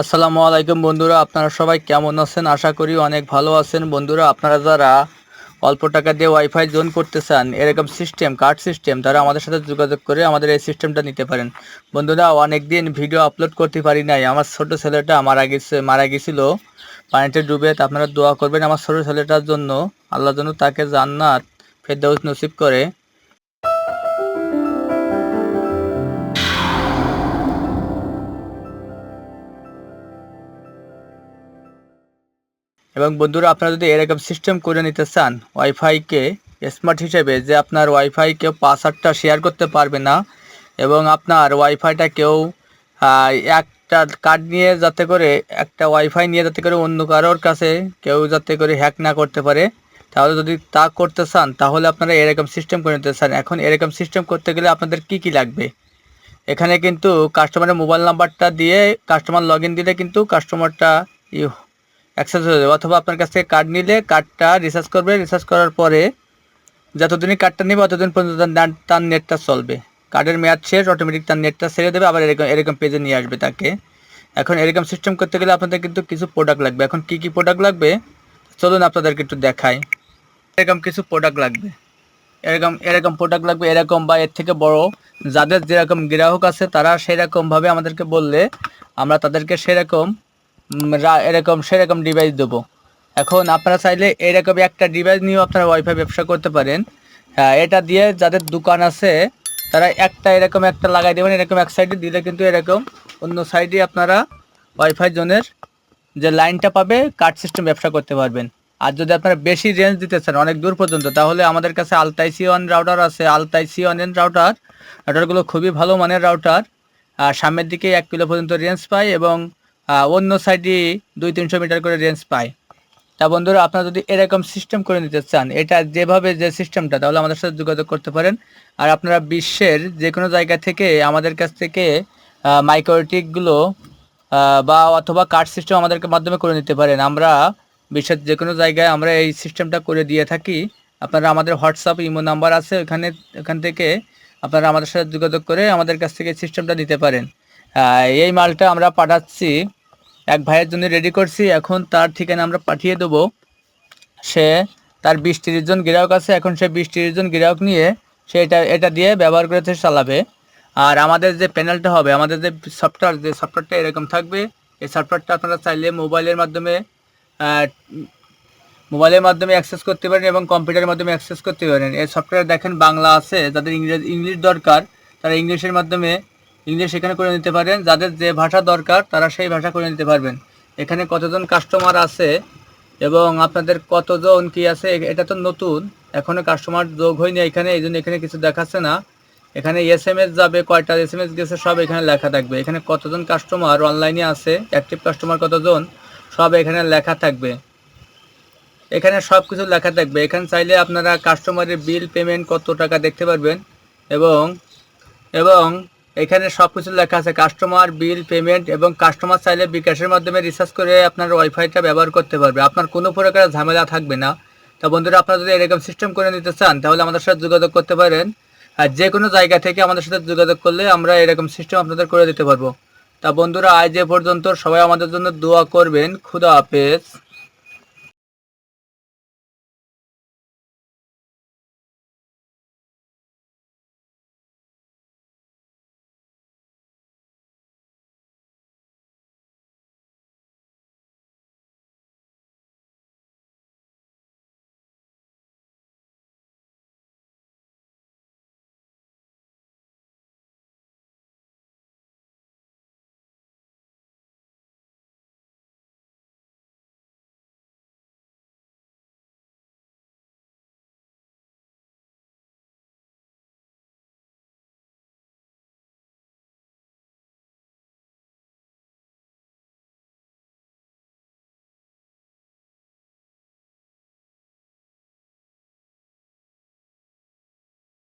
আসসালামু আলাইকুম বন্ধুরা, আপনারা সবাই কেমন আছেন? আশা করি অনেক ভালো আছেন। বন্ধুরা, আপনারা যারা অল্প টাকা দিয়ে ওয়াইফাই জোন করতে চান, এরকম সিস্টেম কার্ড সিস্টেম তারা আমাদের সাথে যোগাযোগ করে আমাদের এই সিস্টেমটা নিতে পারেন। বন্ধুরা অনেক দিন ভিডিও আপলোড করতে পারি নাই। আমার ছোট ছেলেটা মারা গেছে, মারা গেছিল পানিতে ডুবে। তা আপনারা দোয়া করবেন আমার ছোট ছেলেটার জন্য। আল্লাহ জন্য তাকে জান্নাত ফেরদাউস নসিব করে। এবং বন্ধুরা, আপনারা যদি এরকম সিস্টেম করে নিতে চান ওয়াইফাইকে স্মার্ট হিসেবে, যে আপনার ওয়াইফাই কেউ পাসওয়ার্ডটা শেয়ার করতে পারবে না, এবং আপনার ওয়াইফাইটা কেউ একটা কার্ড নিয়ে যাতে করে, একটা ওয়াইফাই নিয়ে যাতে করে অন্য কারোর কাছে কেউ যাতে করে হ্যাক না করতে পারে, তাহলে যদি তা করতে চান, তাহলে আপনারা এরকম সিস্টেম করে নিতে চান। এখন এরকম সিস্টেম করতে গেলে আপনাদের কি কি লাগবে? এখানে কিন্তু কাস্টমারের মোবাইল নাম্বারটা দিয়ে কাস্টমার লগ দিলে কিন্তু কাস্টমারটা অ্যাক্সেস হয়ে যাবে। অথবা আপনার কাছ থেকে কার্ড নিলে কার্ডটা রিচার্জ করবে। রিচার্জ করার পরে যতদিনই কার্ডটা নেবে, অতদিন পর্যন্ত তার নেট- তার নেটটা চলবে। কার্ডের মেয়াদ শেষ অটোমেটিক তার নেটটা ছেড়ে দেবে, আবার এরকম এরকম পেজে নিয়ে আসবে তাকে। এখন এরকম সিস্টেম করতে গেলে আপনাদের কিন্তু কিছু প্রোডাক্ট লাগবে। এখন কি কি প্রোডাক্ট লাগবে? চলুন আপনাদেরকে একটু দেখাই। এরকম কিছু প্রোডাক্ট লাগবে। এরকম এরকম প্রোডাক্ট লাগবে, এরকম বা এর থেকে বড়। যাদের যেরকম গ্রাহক আছে, তারা সেরকমভাবে আমাদেরকে বললে আমরা তাদেরকে সেরকম এরকম সেরকম ডিভাইস দেবো। এখন আপনারা চাইলে এরকম একটা ডিভাইস নিয়েও আপনারা ওয়াইফাই ব্যবসা করতে পারেন। হ্যাঁ, এটা দিয়ে যাদের দোকান আছে তারা একটা এরকম একটা লাগাই দেবেন এরকম এক সাইডে দিলে কিন্তু এরকম অন্য সাইডে আপনারা ওয়াইফাই জোনের যে লাইনটা পাবে কার্ড সিস্টেম ব্যবসা করতে পারবেন। আর যদি আপনারা বেশি রেঞ্জ দিতে চান অনেক দূর পর্যন্ত তাহলে আমাদের কাছে আলতাই সি ওয়ান রাউটার আছে। Altai C one N router রাউটারগুলো খুবই ভালো মানের রাউটার আর সামনের দিকে এক কিলো পর্যন্ত রেঞ্জ পায় এবং অন্য সাইডে দুই তিনশো মিটার করে রেঞ্জ পায়। তা বন্ধুরা, আপনারা যদি এরকম সিস্টেম করে নিতে চান, এটা যেভাবে যে সিস্টেমটা তাহলে আমাদের সাথে যোগাযোগ করতে পারেন। আর আপনারা বিশ্বের যে কোনো জায়গা থেকে আমাদের কাছ থেকে মাইক্রোটিকগুলো বা অথবা কার্ড সিস্টেম আমাদেরকে মাধ্যমে করে নিতে পারেন। আমরা বিশ্বের যে কোনো জায়গায় আমরা এই সিস্টেমটা করে দিয়ে থাকি। আপনারা আমাদের হোয়াটসঅ্যাপ ইমো নাম্বার আছে ওখানে, ওখান থেকে আপনারা আমাদের সাথে যোগাযোগ করে আমাদের কাছ থেকে সিস্টেমটা নিতে পারেন। এই মালটা আমরা পাঠাচ্ছি এক ভাইয়ের জন্য রেডি করছি। এখন তার ঠিকানা আমরা পাঠিয়ে দেবো। সে তার বিশ তিরিশ জন গ্রাহক আছে। এখন সে বিশ তিরিশ জন গ্রাহক নিয়ে সে এটা এটা দিয়ে ব্যবহার করে সে চালাবে। আর আমাদের যে প্যানেলটা হবে, আমাদের যে সফটওয়্যার যে সফটওয়্যারটা এরকম থাকবে, এই সফটওয়্যারটা আপনারা চাইলে মোবাইলের মাধ্যমে মোবাইলের মাধ্যমে অ্যাক্সেস করতে পারেন এবং কম্পিউটারের মাধ্যমে অ্যাক্সেস করতে পারেন। এই সফটওয়্যার দেখেন বাংলা আছে, যাদের ইংরেজ, ইংলিশ দরকার, তারা ইংলিশের মাধ্যমে ইংলিশ এখানে করে নিতে পারেন। যাদের যে ভাষা দরকার, তারা সেই ভাষা করে নিতে পারবেন। এখানে কতজন কাস্টমার আছে এবং আপনাদের কতজন কি আছে এটা তো নতুন। এখনও কাস্টমার যোগ হয়নি এখানে, এই জন্য এখানে কিছু দেখাচ্ছে না। এখানে এস এম এস যাবে, কয়টা এস এম এস গেছে, সব এখানে লেখা থাকবে। এখানে কতজন কাস্টমার অনলাইনে আছে অ্যাক্টিভ কাস্টমার কতজন, সব এখানে লেখা থাকবে। এখানে সব কিছু লেখা থাকবে। এখানে চাইলে আপনারা কাস্টমারের বিল পেমেন্ট কত টাকা দেখতে পারবেন এবং এবং এখানে সব কিছু লেখা আছে। কাস্টমার বিল পেমেন্ট এবং কাস্টমার চাইলে বিকাশের মাধ্যমে রিচার্জ করে আপনার ওয়াইফাইটা ব্যবহার করতে পারবে। আপনার কোনো প্রকার ঝামেলা থাকবে না। তা বন্ধুরা, আপনারা যদি এরকম সিস্টেম করে নিতে চান, তাহলে আমাদের সাথে যোগাযোগ করতে পারেন। আর যে কোনো জায়গা থেকে আমাদের সাথে যোগাযোগ করলে আমরা এরকম সিস্টেম আপনাদের করে দিতে পারব। তা বন্ধুরা, আজ এ পর্যন্ত সবাই আমাদের জন্য দোয়া করবেন। খুদা হাফেজ।